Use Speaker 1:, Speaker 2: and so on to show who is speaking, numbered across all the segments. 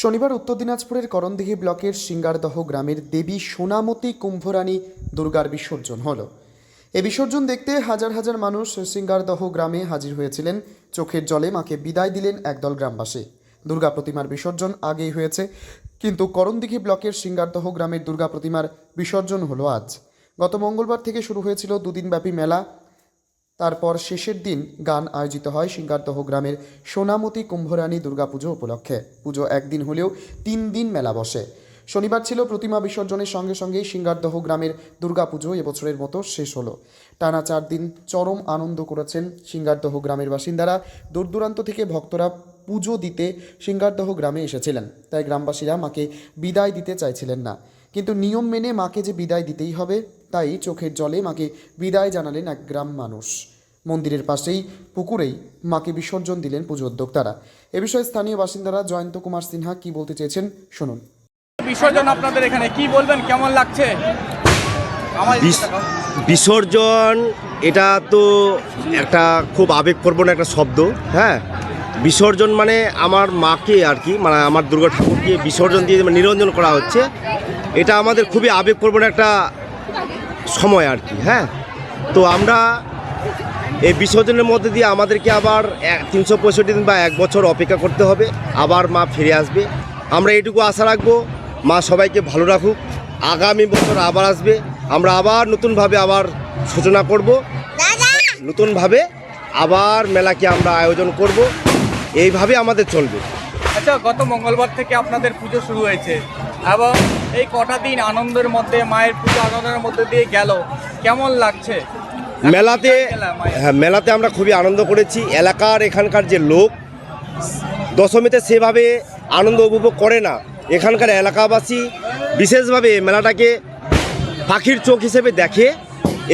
Speaker 1: শনিবার উত্তর দিনাজপুরের করণদিঘি ব্লকের সিঙ্গারদহ গ্রামের দেবী সোনামতী কুম্ভরানী দুর্গার বিসর্জন হল। এ বিসর্জন দেখতে হাজার হাজার মানুষ সিঙ্গারদহ গ্রামে হাজির হয়েছিলেন। চোখের জলে মাকে বিদায় দিলেন একদল গ্রামবাসী। দুর্গা প্রতিমার বিসর্জন আগেই হয়েছে। কিন্তু করণদিঘি ব্লকের সিঙ্গারদহ গ্রামের দুর্গা প্রতিমার বিসর্জন হলো আজ। গত মঙ্গলবার থেকে শুরু হয়েছিল দুদিনব্যাপী মেলা। তারপর শেষের দিন গান আয়োজিত হয় সিঙ্গারদহ গ্রামের সোনামতী কুম্ভরানী দুর্গাপুজো উপলক্ষে। পুজো একদিন হলেও তিন দিন মেলা বসে। শনিবার ছিল প্রতিমা বিসর্জনের সঙ্গে সঙ্গেই সিঙ্গারদহ গ্রামের দুর্গাপুজো এবছরের মতো শেষ হলো। টানা চার দিন চরম আনন্দ করেছেন সিঙ্গারদহ গ্রামের বাসিন্দারা। দূর দূরান্ত থেকে ভক্তরা পুজো দিতে সিঙ্গারদহ গ্রামে এসেছিলেন। তাই গ্রামবাসীরা মাকে বিদায় দিতে চাইছিলেন না। কিন্তু নিয়ম মেনে মাকে যে বিদায় দিতেই হবে তাই চোখের জলে মাকে বিদায় জানালেন এক গ্রাম মানুষ। মন্দিরের পাশেই পুকুরেই মাকে বিসর্জন দিলেন পুজো উদ্যোক্তারা। এ বিষয়ে স্থানীয় বাসিন্দারা জয়ন্ত কুমার সিনহা কি বলতে চেয়েছেন শুনুন।
Speaker 2: বিসর্জন আপনাদের এখানে কি বলবেন? কেমন লাগছে? আমার
Speaker 3: বিসর্জন এটা তো একটা খুব আবেগপ্রবণ একটা শব্দ হ্যাঁ? বিসর্জন মানে আমার মাকে আর কি মানে আমার দুর্গা ঠাকুরকে বিসর্জন দিয়ে মানে নিরঞ্জন করা হচ্ছে। এটা আমাদের খুবই আবেগপ্রবণ একটা সময় আর কি হ্যাঁ? তো আমরা এই বিসর্জনের মধ্যে দিয়ে আমাদেরকে আবার তিনশো পঁয়ষট্টি দিন বা এক বছর অপেক্ষা করতে হবে আবার মা ফিরে আসবে। আমরা এটুকু আশা রাখব মা সবাইকে ভালো রাখুক আগামী বছর আবার আসবে। আমরা আবার নতুনভাবে আবার সূচনা করব। নতুনভাবে আবার মেলাকে আমরা আয়োজন করব। এইভাবে আমাদের চলবে।
Speaker 2: আচ্ছা গত মঙ্গলবার থেকে আপনাদের পুজো শুরু হয়েছে। এবং এই কটা দিন আনন্দের মধ্যে মায়ের পুজো আনন্দের মধ্যে দিয়ে গেল। কেমন লাগছে?
Speaker 3: মেলাতে হ্যাঁ মেলাতে আমরা খুবই আনন্দ করেছি। এলাকার এখানকার যে লোক দশমীতে সেভাবে আনন্দ উপভোগ করে না। এখানকার এলাকাবাসী বিশেষভাবে মেলাটাকে পাখির চোখ হিসেবে দেখে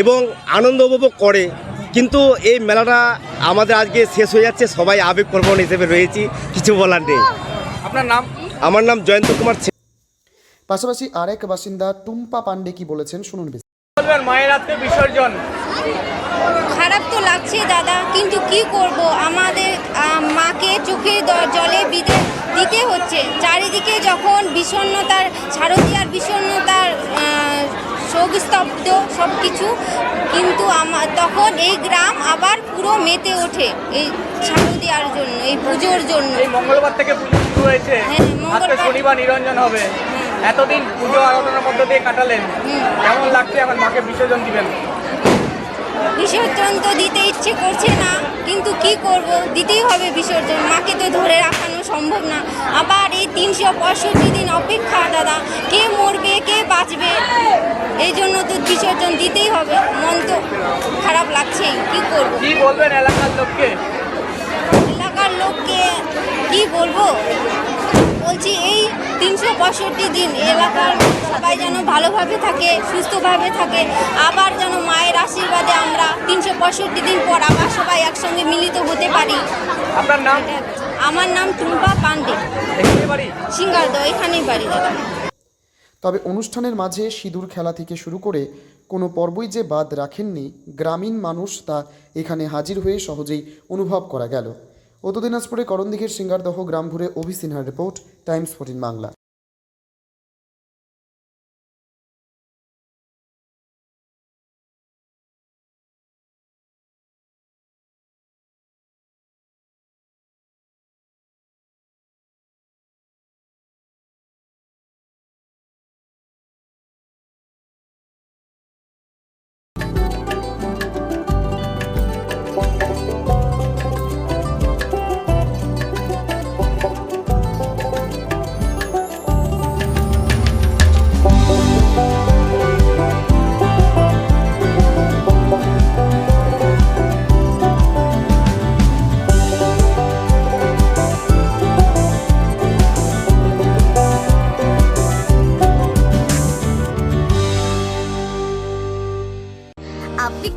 Speaker 3: এবং আনন্দ উপভোগ করে। কিন্তু এই মেলাটা আমাদের আজকে শেষ হয়ে যাচ্ছে। সবাই আবেগপ্রবণ হিসেবে রয়েছি। কিছু বলার নেই।
Speaker 2: আপনার নাম?
Speaker 3: আমার নাম জয়ন্ত কুমার
Speaker 1: পাশাপাশি আরেক বাসিন্দা টুম্পা পান্ডে কি বলেছেন শুনুন।
Speaker 2: বলবেন মায়ের আজকে বিসর্জন।
Speaker 4: খারাপ তো লাগছে দাদা কিন্তু কি করব? আমাদের মাকে চোখে জলে বিদে দিতে হচ্ছে। চারিদিকে যখন বিষণ্ণতার শারদীয়ার বিষণ্ণতার শোকস্তব্ধ সব কিছু কিন্তু আমার তখন এই গ্রাম আবার পুরো মেতে ওঠে এই শারদীয়ার জন্য এই পুজোর জন্য।
Speaker 2: এই মঙ্গলবার থেকে পুজো শুরু হয়েছে।
Speaker 4: হ্যাঁ, মঙ্গলবার।
Speaker 2: শনিবার নিরঞ্জন হবে। এতদিন পুজো আরাধনার মধ্যে দিয়ে কাটালেন। কেমন লাগছে এখন মাকে বিসর্জন দিবেন?
Speaker 4: বিসর্জন তো দিতে ইচ্ছে করছে না কিন্তু কি করব? দিতেই হবে বিসর্জন। মাকে তো ধরে রাখানো সম্ভব না। আবার এই তিনশো পঁয়ষট্টি দিন অপেক্ষা দাদা। কে মরবে কে বাঁচবে? এই জন্য তো বিসর্জন দিতেই হবে। মন তো খারাপ লাগছেই। কি করব?
Speaker 2: কি বলবেন এলাকার লোককে?
Speaker 4: এলাকার লোককে কি বলব? পঁয়ষট্টি দিন এলাকার সবাই যেন ভালোভাবে থাকে সুস্থভাবে থাকে। আবার যেন মায়ের আশীর্বাদে আমরা তিনশো পঁয়ষট্টি দিন পর আবার সবাই একসঙ্গে মিলিত হতে পারি।
Speaker 2: আপনার নাম?
Speaker 4: আমার নাম টুম্পা পান্ডে। সিঙ্গারদ এখানেই বাড়ি দাদা।
Speaker 1: তবে অনুষ্ঠানের মাঝে সিঁদুর খেলা থেকে শুরু করে কোনো পর্বই যে বাদ রাখেননি গ্রামীণ মানুষ তা এখানে হাজির হয়ে সহজেই অনুভব করা গেল। উত্তর দিনাজপুরে করণদিঘির সিঙ্গারদহ গ্রাম ঘুরে অভি সিনহার রিপোর্ট টাইমস ফোর্টিন বাংলা।